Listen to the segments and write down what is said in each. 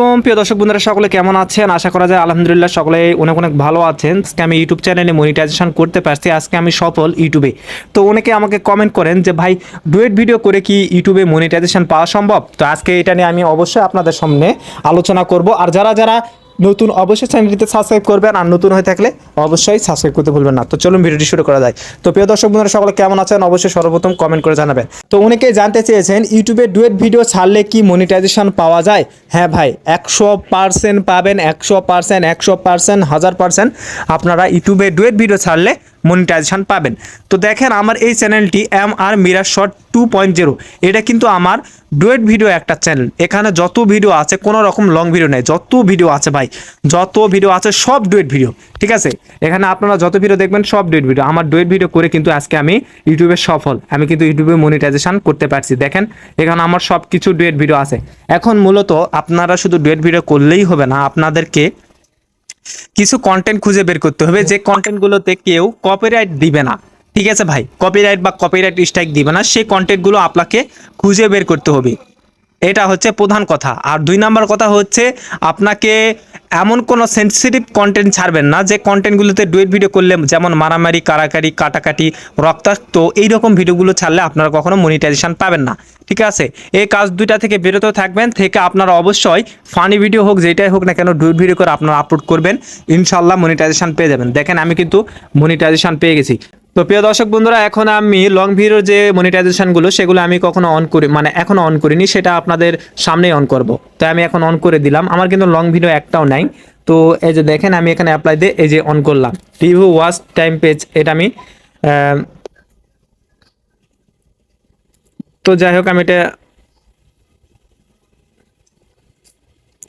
কম প্রিয় দর্শক বন্ধুরা, সকলে কেমন আছেন? আশা করা যায় আলহামদুলিল্লাহ সকলে অনেক অনেক ভালো আছেন। আজকে আমি ইউটিউব চ্যানেলে মনিটাইজেশন করতে পারছি। আজকে আমি সফল ইউটিউবে। তো অনেকে আমাকে কমেন্ট করেন যে, ভাই ডুয়েট ভিডিও করে কি ইউটিউবে মনিটাইজেশন পাওয়া সম্ভব? তো আজকে এটা নিয়ে আমি অবশ্যই আপনাদের সামনে আলোচনা করব। আর যারা যারা নতুন অবশ্যই চ্যানেলটিতে সাবস্ক্রাইব করবেন আর নতুন হয়ে থাকলে অবশ্যই সাবস্ক্রাইব করতে ভুলবেন না। তো চলুন ভিডিওটি শুরু করা যায়। তো প্রিয় দর্শক বন্ধুরা, সকলে কেমন আছেন? অবশ্যই সর্বপ্রথম কমেন্ট করে জানাবেন। তো অনেকেই জানতে চেয়েছেন, ইউটিউবে ডুয়েট ভিডিও ছাড়লে কি মনিটাইজেশন পাওয়া যায়? হ্যাঁ ভাই, একশো পার্সেন্ট পাবেন, একশো পারসেন্ট একশো পারসেন্ট হাজার পার্সেন্ট আপনারা ইউটিউবে ডুয়েট ভিডিও ছাড়লে মনিটাইজেশন পাবেন। তো দেখেন আমার এই চ্যানেলটি M R Mira short two point zero এটা কিন্তু আমার ডুয়েট ভিডিও একটা চ্যানেল এখানে যত ভিডিও আছে, কোনো রকম লং ভিডিও নেই। যত ভিডিও আছে ভাই, যত ভিডিও আছে, সব ডুয়েট ভিডিও ঠিক আছে? এখানে আপনারা যত ভিডিও দেখবেন, সব ডুয়েট ভিডিও আমার ডুয়েট ভিডিও করে কিন্তু আজকে আমি ইউটিউবে সফল। আমি কিন্তু ইউটিউবে মনিটাইজেশন করতে পারছি। দেখেন, এখানে আমার সব কিছু ডুয়েট ভিডিও আছে। এখন মূলত আপনারা শুধু ডুয়েট ভিডিও করলেই হবে না, আপনাদেরকে কিছু কন্টেন্ট খুঁজে বের করতে হবে। যে কন্টেন্টগুলোতে কেউ কপিরাইট দিবে না, ঠিক আছে ভাই? কপিরাইট বা কপিরাইট স্ট্রাইক দিবে না, সেই কন্টেন্টগুলো আপনাকে খুঁজে বের করতে হবে। এটা হচ্ছে প্রধান কথা। আর দুই নাম্বার কথা হচ্ছে, আপনাকে এমন কোনো সেন্সিটিভ কন্টেন্ট ছাড়বেন না, যে কন্টেন্টগুলোতে ডুয়েট ভিডিও করলে যেমন মারামারি, কারাকারি, কাটাকাটি, রক্তাক্ত এইরকম ভিডিওগুলো ছাড়লে আপনারা কখনো মনিটাইজেশন পাবেন না। ঠিক আছে? এই কাজ দুইটা থেকে বিরত থাকবেন, থেকে আপনারা অবশ্যই ফানি ভিডিও হোক, যেটাই হোক না কেন ডুয়েট ভিডিও করে আপনারা আপলোড করবেন। ইনশাল্লাহ মনিটাইজেশন পেয়ে যাবেন। দেখেন, আমি কিন্তু মনিটাইজেশন পেয়ে গেছি। তো প্রিয় দর্শক বন্ধুরা, এখন আমি লং ভিডিওর যে মনিটাইজেশনগুলো সেগুলো আমি কখনো অন করি মানে এখনও অন করিনি, সেটা আপনাদের সামনেই অন করব। তাই আমি এখন অন করে দিলাম, আমার কিন্তু লং ভিডিও একটাও নাই। তো এই যে দেখেন, আমি এখানে অ্যাপ্লাই দিয়ে এই যে অন করলাম। রিভিউ ওয়াচ টাইম পেজ এটা আমি তো যাই হোক, আমি এটা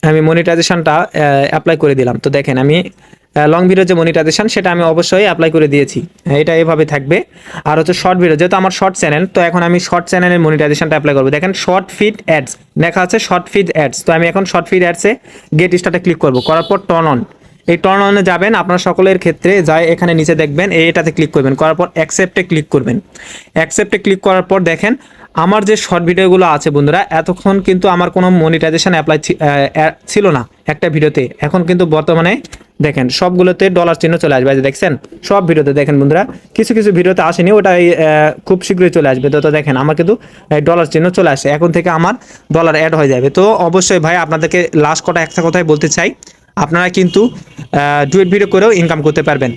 আমি মনিটাইজেশনটা অ্যাপ্লাই করে দিলাম। তো দেখেন আমি লং ভিডিও যে মনিটাইজেশন সেটা আমি অবশ্যই অ্যাপ্লাই করে দিয়েছি। হ্যাঁ, এটা এভাবে থাকবে। আর হচ্ছে শর্ট ভিডিও যেহেতু আমার শর্ট চ্যানেল তো এখন আমি শর্ট চ্যানেলের মনিটাইজেশনটা অ্যাপ্লাই করব। দেখেন শর্ট ফিড অ্যাডস লেখা আছে শর্ট ফিড অ্যাডস তো আমি এখন শর্ট ফিড অ্যাডসে গেট স্টার্টে ক্লিক করব। করার পর টর্ন অন এই টর্ন অনে যাবেন আপনার সকলের ক্ষেত্রে যাই এখানে নিচে দেখবেন এই এটাতে ক্লিক করবেন। করার পর অ্যাকসেপ্টে ক্লিক করবেন। অ্যাকসেপ্টে ক্লিক করার পর দেখেন আমার যে শর্ট ভিডিওগুলো আছে বন্ধুরা, এতক্ষণ কিন্তু আমার কোনো মনিটাইজেশন অ্যাপ্লাই ছিল না একটা ভিডিওতে এখন কিন্তু বর্তমানে দেখেন, সবগুলোতে ডলার চিহ্ন চলে আসবে দেখছেন? সব ভিডিওতে দেখেন বন্ধুরা, কিছু কিছু ভিডিওতে আসেনি ওটা খুব শীঘ্রই চলে আসবে। তো দেখেন, আমার কিন্তু ডলার চিহ্ন চলে আসে এখন থেকে আমার ডলার অ্যাড হয়ে যাবে। তো, অবশ্যই ভাই, আপনাদেরকে লাস্ট কটা একটা কথাই বলতে চাই। আপনারা কিন্তু ডুয়েট ভিডিও করেও ইনকাম করতে পারবেন।